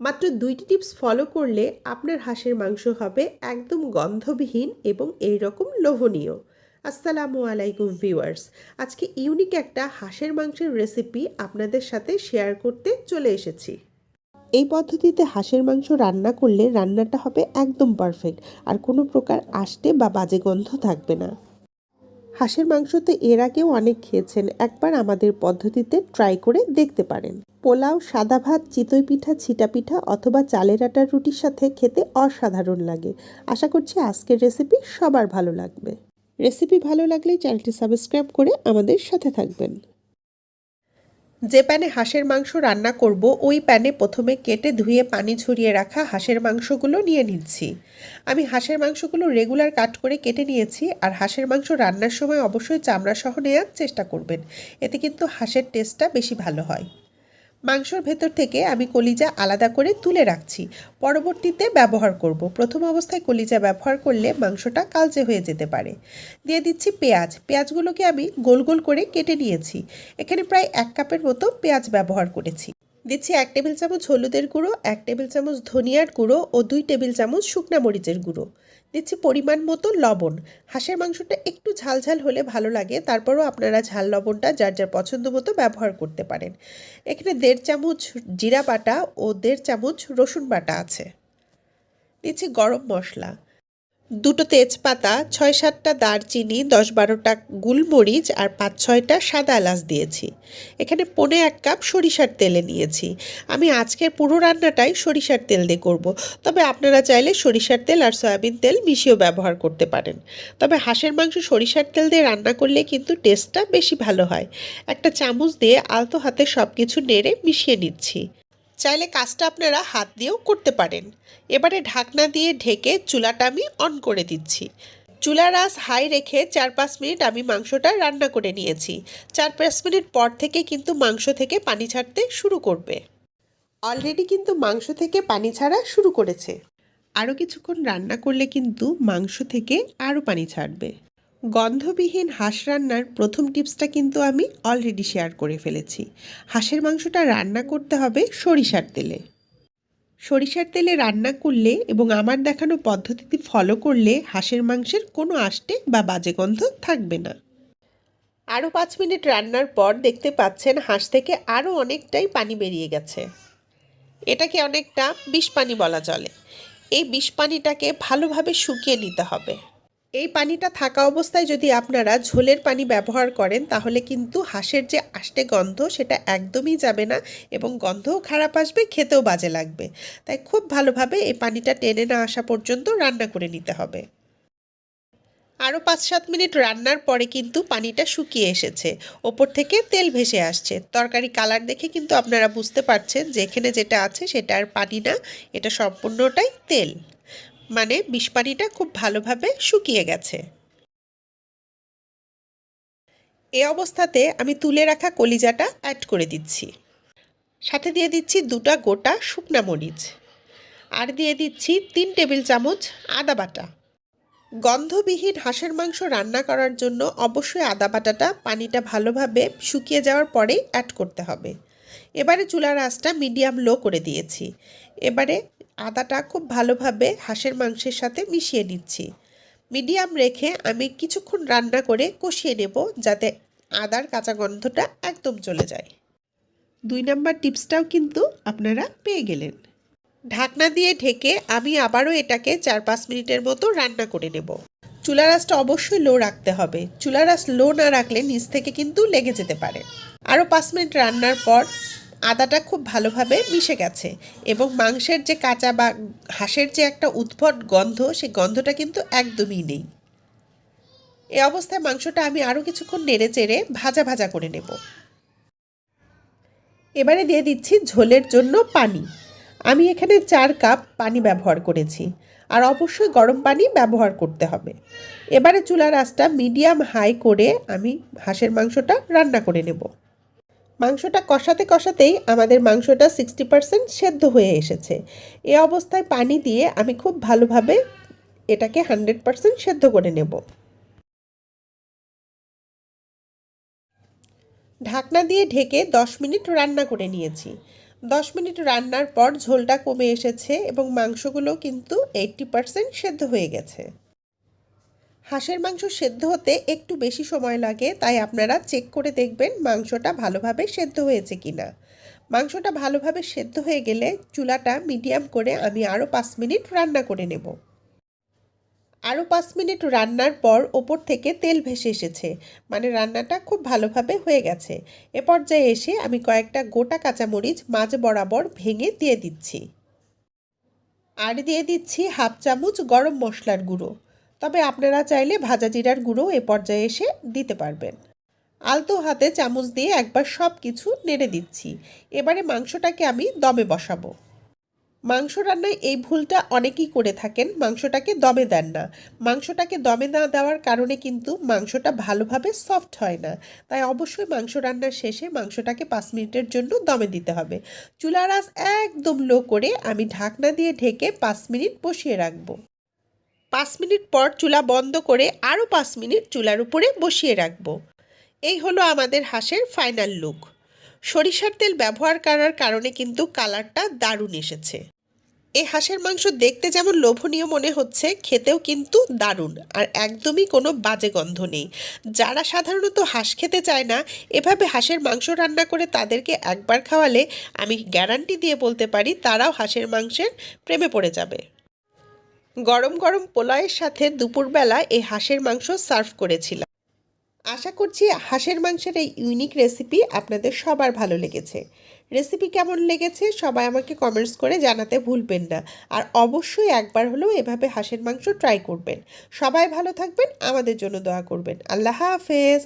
মাত্র দুইটি tips follow করলে আপনার হাঁসের মাংস হবে একদম গন্ধবিহীন এবং এই রকম লোভনীয়। আসসালামু আলাইকুম ভিউয়ার্স। আজকে ইউনিক একটা হাঁসের মাংসের রেসিপি আপনাদের সাথে শেয়ার করতে চলে এসেছি। এই পদ্ধতিতে হাঁসের মাংস রান্না করলে রান্নাটা হবে একদম পারফেক্ট, আর কোনো প্রকার আষ্টে বা বাজে গন্ধ থাকবে না। হাঁসের মাংস তো এর আগেও অনেক খেয়েছেন। একবার আমাদের পদ্ধতিতে ট্রাই করে দেখতে পারেন। পোলাও, সাদা ভাত, চিতই পিঠা, ছিটা পিঠা অথবা চালের আটার রুটির সাথে খেতে অসাধারণ লাগে। আশা করছি আজকের রেসিপি সবার ভালো লাগবে। রেসিপি ভালো লাগলে চ্যানেলটি সাবস্ক্রাইব করে আমাদের সাথে থাকবেন। যে প্যানে হাঁসের মাংস রান্না করব, ওই প্যানে প্রথমে কেটে ধুয়ে পানি ছড়িয়ে রাখা হাঁসের মাংসগুলো নিয়ে নিচ্ছি। আমি হাঁসের মাংসগুলো রেগুলার কাট করে কেটে নিয়েছি আর হাঁসের মাংস রান্নার সময় অবশ্যই চামড়া সহ নেওয়ার চেষ্টা করবেন। এতে কিন্তু হাঁসের টেস্টটা বেশি ভালো হয়। মাংসর ভেতর থেকে আমি কলিজা আলাদা করে তুলে রাখছি। পরবর্তীতে ব্যবহার করব। প্রথম অবস্থায় কলিজা ব্যবহার করলে মাংসটা কালচে হয়ে যেতে পারে। দিয়ে দিচ্ছি পেঁয়াজ। পেঁয়াজগুলোকে আমি গোল গোল করে কেটে নিয়েছি। এখানে প্রায় এক কাপের মতো পেঁয়াজ ব্যবহার করেছি। দিচ্ছি এক টেবিল চামচ হলুদের গুঁড়ো, এক টেবিল চামচ ধনিয়ার গুঁড়ো ও দুই টেবিল চামচ শুকনা মরিচের গুঁড়ো। দিচ্ছি পরিমাণ মতো লবণ। হাঁসের মাংসটা একটু ঝালঝাল হলে ভালো লাগে, তারপরও আপনারা ঝাল লবণটা যার যার পছন্দ মতো ব্যবহার করতে পারেন। এখানে দেড় চামচ জিরা বাটা ও দেড় চামচ রসুন বাটা আছে। দিচ্ছি গরম মশলা। দুটো তেজপাতা ছয় সাতটা দারচিনি দশ বারোটা গুলমরিচ আর পাঁচ ছয়টা সাদা এলাচ দিয়েছি। এখানে পনে এক কাপ সরিষার তেলে নিয়েছি। আমি আজকের পুরো রান্নাটাই সরিষার তেল দিয়ে করব। তবে আপনারা চাইলে সরিষার তেল আর সয়াবিন তেল মিশিয়েও ব্যবহার করতে পারেন। তবে হাঁসের মাংস সরিষার তেল দিয়ে রান্না করলে কিন্তু টেস্টটা বেশি ভালো হয়। একটা চামচ দিয়ে আলতো হাতে সব কিছু নেড়ে মিশিয়ে নিচ্ছি। চাইলে কাজটা আপনারা হাত দিয়েও করতে পারেন। এবারে ঢাকনা দিয়ে ঢেকে চুলাটা আমি অন করে দিচ্ছি। চুলার আঁচ হাই রেখে চার পাঁচ মিনিট আমি মাংসটা রান্না করে নিয়েছি। চার পাঁচ মিনিট পর থেকে কিন্তু মাংস থেকে পানি ছাড়তে শুরু করবে। অলরেডি কিন্তু মাংস থেকে পানি ছাড়া শুরু করেছে। আরও কিছুক্ষণ রান্না করলে কিন্তু মাংস থেকে আরও পানি ছাড়বে। গন্ধবিহীন হাঁস রান্নার প্রথম টিপসটা কিন্তু আমি অলরেডি শেয়ার করে ফেলেছি। হাঁসের মাংসটা রান্না করতে হবে সরিষার তেলে। সরিষার তেলে রান্না করলে এবং আমার দেখানো পদ্ধতিটি ফলো করলে হাঁসের মাংসের কোনো আষ্টে বা বাজে গন্ধ থাকবে না। আরও পাঁচ মিনিট রান্নার পর দেখতে পাচ্ছেন হাঁস থেকে আরও অনেকটাই পানি বেরিয়ে গেছে। এটাকে অনেকটা বিষ পানি বলা চলে। এই বিষ পানিটাকে ভালোভাবে শুকিয়ে নিতে হবে। এই পানিটা থাকা অবস্থায় যদি আপনারা ঝোলের পানি ব্যবহার করেন, তাহলে কিন্তু হাঁসের যে আষ্টে গন্ধ, সেটা একদমই যাবে না এবং গন্ধও খারাপ আসবে, খেতেও বাজে লাগবে। তাই খুব ভালোভাবে এই পানিটা টেনে না আসা পর্যন্ত রান্না করে নিতে হবে। আরও পাঁচ সাত মিনিট রান্নার পরে কিন্তু পানিটা শুকিয়ে এসেছে। ওপর থেকে তেল ভেসে আসছে। তরকারি কালার দেখে কিন্তু আপনারা বুঝতে পারছেন যে এখানে যেটা আছে, সেটা আর পানি না, এটা সম্পূর্ণটাই তেল। মানে বিষ পানিটা খুব ভালোভাবে শুকিয়ে গেছে। এ অবস্থাতে আমি তুলে রাখা কলিজাটা অ্যাড করে দিচ্ছি। সাথে দিয়ে দিচ্ছি দুটা গোটা শুকনা মরিচ। আর দিয়ে দিচ্ছি তিন টেবিল চামচ আদা বাটা। গন্ধবিহীন হাঁসের মাংস রান্না করার জন্য অবশ্যই আদা বাটাটা পানিটা ভালোভাবে শুকিয়ে যাওয়ার পরেই অ্যাড করতে হবে। এবারে চুলার আঁচটা মিডিয়াম লো করে দিয়েছি। এবারে আদাটা খুব ভালোভাবে হাঁসের মাংসের সাথে মিশিয়ে নিচ্ছি। মিডিয়াম রেখে আমি কিছুক্ষণ রান্না করে কষিয়ে নেব যাতে আদার কাঁচা গন্ধটা একদম চলে যায়। দুই নাম্বার টিপসটাও কিন্তু আপনারা পেয়ে গেলেন। ঢাকনা দিয়ে ঢেকে আমি আবারও এটাকে চার পাঁচ মিনিটের মতো রান্না করে নেব। চুলা আঁচটা অবশ্যই লো রাখতে হবে। চুলা আঁচ লো না রাখলে নিচ থেকে কিন্তু লেগে যেতে পারে। আরও পাঁচ মিনিট রান্নার পর আদাটা খুব ভালোভাবে মিশে গেছে এবং মাংসের যে কাঁচা বা হাঁসের যে একটা উদ্ভট গন্ধ, সেই গন্ধটা কিন্তু একদমই নেই। এ অবস্থায় মাংসটা আমি আরও কিছুক্ষণ নেড়ে চেড়ে ভাজা ভাজা করে নেব। এবারে দিয়ে দিচ্ছি ঝোলের জন্য পানি। আমি এখানে চার কাপ পানি ব্যবহার করেছি আর অবশ্যই গরম পানি ব্যবহার করতে হবে। এবারে চুলার আঁচটা মিডিয়াম হাই করে আমি হাঁসের মাংসটা রান্না করে নেব। মাংসটা কষাতে কষাতেই আমাদের মাংসটা সিক্সটি পারসেন্ট সেদ্ধ হয়ে এসেছে। এ অবস্থায় পানি দিয়ে আমি খুব ভালোভাবে এটাকে হান্ড্রেড পারসেন্ট সেদ্ধ করে নেব। ঢাকনা দিয়ে ঢেকে দশ মিনিট রান্না করে নিয়েছি। দশ মিনিট রান্নার পর ঝোলটা কমে এসেছে এবং মাংসগুলো কিন্তু এইট্টি পারসেন্ট সেদ্ধ হয়ে গেছে। হাঁসের মাংস সেদ্ধ হতে একটু বেশি সময় লাগে, তাই আপনারা চেক করে দেখবেন মাংসটা ভালোভাবে সেদ্ধ হয়েছে কিনা। মাংসটা ভালোভাবে সেদ্ধ হয়ে গেলে চুলাটা মিডিয়াম করে আমি আরও পাঁচ মিনিট রান্না করে নেব। আরও পাঁচ মিনিট রান্নার পর ওপর থেকে তেল ভেসে এসেছে মানে রান্নাটা খুব ভালোভাবে হয়ে গেছে। এ পর্যায়ে এসে আমি কয়েকটা গোটা কাঁচামরিচ মাঝ বরাবর ভেঙে দিয়ে দিচ্ছি। আর দিয়ে দিচ্ছি হাফ চামচ গরম মশলার গুঁড়ো। তবে আপনারা চাইলে ভাজা জিরার গুঁড়ো এ পর্যায়ে এসে দিতে পারবেন। আলতো হাতে চামচ দিয়ে একবার সব কিছু নেড়ে দিচ্ছি। এবারে মাংসটাকে আমি দমে বসাবো। মাংস রান্নায় এই ভুলটা অনেকেই করে থাকেন, মাংসটাকে দমে দেন না। মাংসটাকে দমে না দেওয়ার কারণে কিন্তু মাংসটা ভালোভাবে সফট হয় না। তাই অবশ্যই মাংস রান্নার শেষে মাংসটাকে পাঁচ মিনিটের জন্য দমে দিতে হবে। চুলার আঁচ একদম লো করে আমি ঢাকনা দিয়ে ঢেকে পাঁচ মিনিট বসিয়ে রাখব। পাঁচ মিনিট পর চুলা বন্ধ করে আরও পাঁচ মিনিট চুলার উপরে বসিয়ে রাখব। এই হলো আমাদের হাঁসের ফাইনাল লুক। সরিষার তেল ব্যবহার করার কারণে কিন্তু কালারটা দারুণ এসেছে। এই হাঁসের মাংস দেখতে যেমন লোভনীয় মনে হচ্ছে, খেতেও কিন্তু দারুণ আর একদমই কোনো বাজে গন্ধ নেই। যারা সাধারণত হাঁস খেতে চায় না, এভাবে হাঁসের মাংস রান্না করে তাদেরকে একবার খাওয়ালে আমি গ্যারান্টি দিয়ে বলতে পারি, তারাও হাঁসের মাংসের প্রেমে পড়ে যাবে। গরম গরম পোলাওয়ের সাথে দুপুরবেলা এই হাঁসের মাংস সার্ভ করেছিলাম। আশা করছি হাঁসের মাংসের এই ইউনিক রেসিপি আপনাদের সবার ভালো লেগেছে। রেসিপি কেমন লেগেছে সবাই আমাকে কমেন্টস করে জানাতে ভুলবেন না। আর অবশ্যই একবার হলেও এভাবে হাঁসের মাংস ট্রাই করবেন। সবাই ভালো থাকবেন, আমাদের জন্য দোয়া করবেন। আল্লাহ হাফেজ।